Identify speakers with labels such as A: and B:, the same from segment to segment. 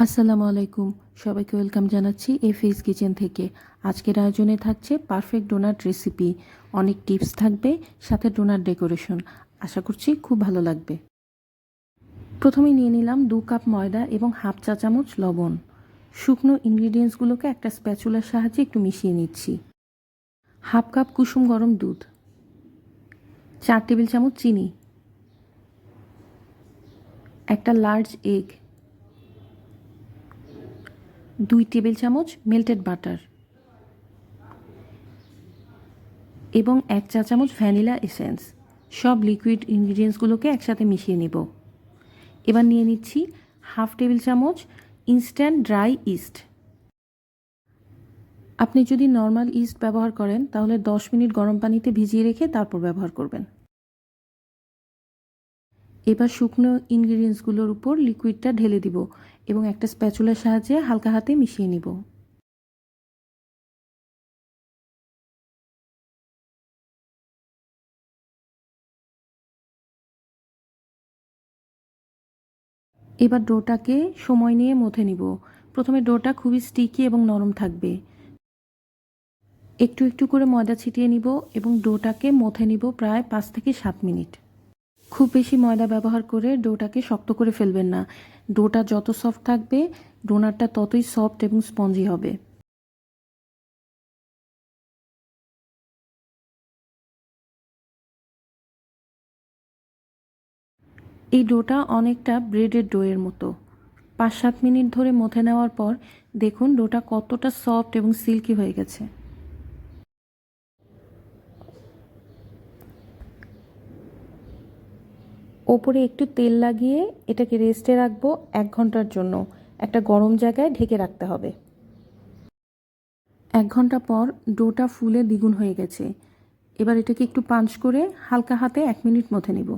A: আসসালামু আলাইকুম। সবাইকে ওয়েলকাম জানাচ্ছি এ ফেস কিচেন থেকে। আজকের আয়োজনে থাকছে পারফেক্ট ডোনাট রেসিপি। অনেক টিপস থাকবে, সাথে ডোনাট ডেকোরেশন। আশা করছি খুব ভালো লাগবে। প্রথমে নিয়ে নিলাম দু কাপ ময়দা এবং হাফ চা চামচ লবণ। শুকনো ইনগ্রিডিয়েন্টসগুলোকে একটা স্প্যাচুলার সাহায্যে একটু মিশিয়ে নিচ্ছি। হাফ কাপ কুসুম গরম দুধ। চার টেবিল চামচ চিনি। একটা লার্জ এগ। দুই টেবিল চামচ মেল্টেড বাটার এবং এক চা চামচ ভ্যানিলা এসেন্স সব লিকুইড ইনগ্রিডিয়েন্টসগুলোকে একসাথে মিশিয়ে নেব। এবার নিয়ে নিচ্ছি হাফ টেবিল চামচ ইনস্ট্যান্ট ড্রাই ইস্ট আপনি যদি নর্মাল ইস্ট ব্যবহার করেন, তাহলে দশ মিনিট গরম পানিতে ভিজিয়ে রেখে তারপর ব্যবহার করবেন। এবার শুকনো ইনগ্রিডিয়েন্টসগুলোর উপর লিকুইডটা ঢেলে দিব। এবং একটা স্প্যাচুলার সাহায্যে হালকা হাতে মিশিয়ে নিব। এবার ডোটাকে সময় নিয়ে মথে নিব। প্রথমে ডোটা খুবই স্টিকি এবং নরম থাকবে। একটু একটু করে ময়দা ছিটিয়ে নিব এবং ডোটাকে মথে নিব প্রায় পাঁচ থেকে সাত মিনিট। খুব বেশি ময়দা ব্যবহার করে ডোটাকে শক্ত করে ফেলবেন না। ডোটা যত সফট থাকবে ডোনাটটা ততই সফট এবং স্পঞ্জি হবে। এই ডোটা অনেকটা ব্রেডের ডোয়ের মতো। পাঁচ সাত মিনিট ধরে মথে নেওয়ার পর দেখুন ডোটা কতটা সফট এবং সিল্কি হয়ে গেছে। ওপরে একটু তেল লাগিয়ে এটাকে রেস্টে রাখব এক ঘণ্টার জন্য। একটা গরম জায়গায় ঢেকে রাখতে হবে। এক ঘণ্টা পর ডোটা ফুলে দ্বিগুণ হয়ে গেছে। এবার এটাকে একটু পাঞ্চ করে হালকা হাতে এক মিনিট মথে নিব।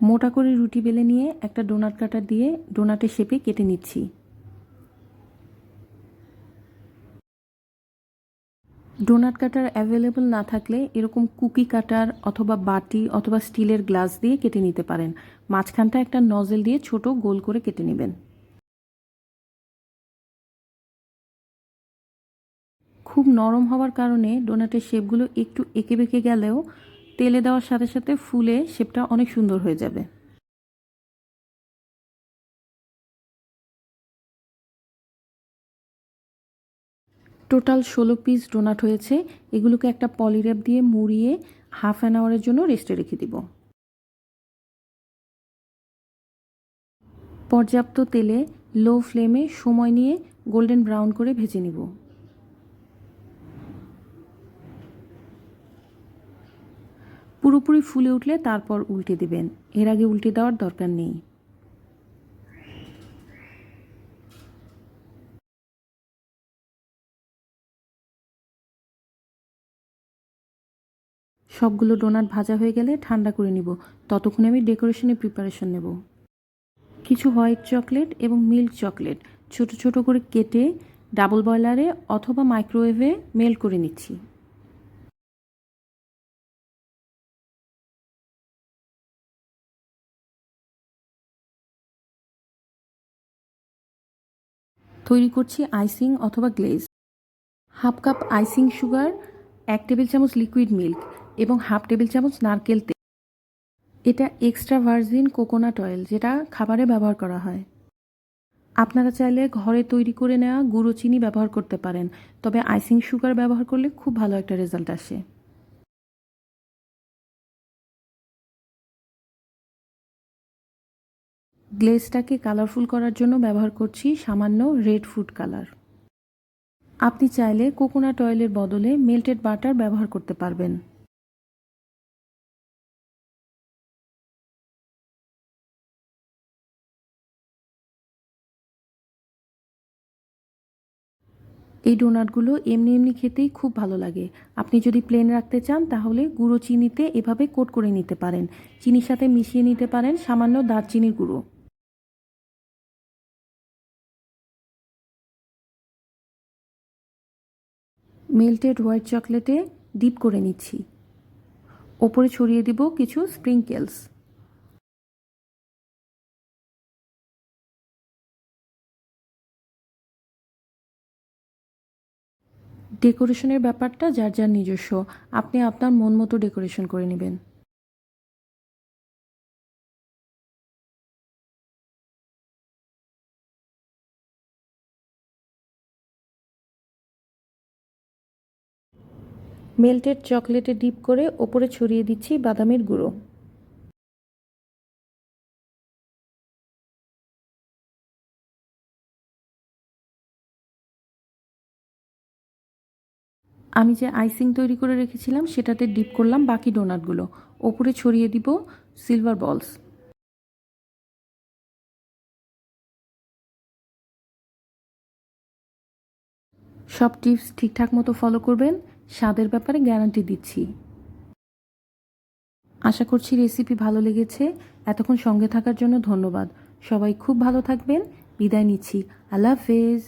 A: মোটা করে রুটি বেলে নিয়ে একটা ডোনাট কাটার দিয়ে ডোনাটের শেপে কেটে নিচ্ছি। ডোনাট কাটার অ্যাভেলেবল না থাকলে এরকম কুকি কাটার অথবা বাটি অথবা স্টিলের গ্লাস দিয়ে কেটে নিতে পারেন। মাঝখানটা একটা নজেল দিয়ে ছোট গোল করে কেটে নেবেন। খুব নরম হওয়ার কারণে ডোনাটের শেপগুলো একটু এঁকে বেঁকে গেলেও তেলে দেওয়ার সাথে সাথে ফুলে শেপটা অনেক সুন্দর হয়ে যাবে। টোটাল ষোলো পিস ডোনাট হয়েছে। এগুলোকে একটা পলির্যাপ দিয়ে মুড়িয়ে হাফ অ্যান আওয়ারের জন্য রেস্টে রেখে দিব। পর্যাপ্ত তেলে লো ফ্লেমে সময় নিয়ে গোল্ডেন ব্রাউন করে ভেজে নিব। পুরোপুরি ফুলে উঠলে তারপর উল্টে দেবেন। এর আগে উল্টে দেওয়ার দরকার নেই। সবগুলো ডোনাট ভাজা হয়ে গেলে ঠান্ডা করে নিব। ততক্ষণে আমি ডেকোরেশনের প্রিপারেশন নেব। কিছু হোয়াইট চকলেট এবং মিল্ক চকলেট ছোট ছোট করে কেটে ডাবল বয়লারে অথবা মাইক্রোওয়েভে মেল্ট করে নিচ্ছি। তৈরি করছি আইসিং অথবা glaze. Half cup icing sugar, এক টেবিল চামচ লিকুইড মিল্ক এবং হাফ টেবিল চামচ নারকেল তেল। এটা এক্সট্রা ভার্জিন কোকোনাট অয়েল, যেটা খাবারে ব্যবহার করা হয়। আপনারা চাইলে ঘরে তৈরি করে নেওয়া গুঁড়ো চিনি ব্যবহার করতে পারেন, তবে আইসিং সুগার ব্যবহার করলে খুব ভালো একটা রেজাল্ট আসে। গ্লেজটাকে কালারফুল করার জন্য ব্যবহার করছি সামান্য রেড ফুড কালার। আপনি চাইলে কোকোনাট অয়েলের বদলে মেল্টেড বাটার ব্যবহার করতে পারবেন। এই ডোনাটগুলো এমনি এমনি খেতেই খুব ভালো লাগে। আপনি যদি প্লেন রাখতে চান, তাহলে গুঁড়ো চিনিতে এভাবে কোট করে নিতে পারেন। চিনির সাথে মিশিয়ে নিতে পারেন সামান্য দারচিনির গুঁড়ো। মেল্টেড হোয়াইট চকলেটে ডিপ করে নিচ্ছি। ওপরে ছড়িয়ে দিব কিছু স্প্রিংকেলস ডেকোরেশনের ব্যাপারটা, যার যার নিজস্ব, আপনি আপনার মন মতো ডেকোরেশন করে নেবেন। মেল্টেড চকলেটে ডিপ করে ওপরে ছড়িয়ে দিচ্ছি বাদামের গুঁড়ো। আমি যে আইসিং তৈরি করে রেখেছিলাম, সেটাতে ডিপ করলাম বাকি ডোনাটগুলো ওপরে ছড়িয়ে দিব সিলভার বলস সব টিপস ঠিকঠাক মতো ফলো করবেন, স্বাদের ব্যাপারে গ্যারান্টি দিচ্ছি। আশা করছি রেসিপি ভালো লেগেছে। এতক্ষণ সঙ্গে থাকার জন্য ধন্যবাদ। সবাই খুব ভালো থাকবেন। বিদায় নিচ্ছি। আল্লাহ হাফেজ।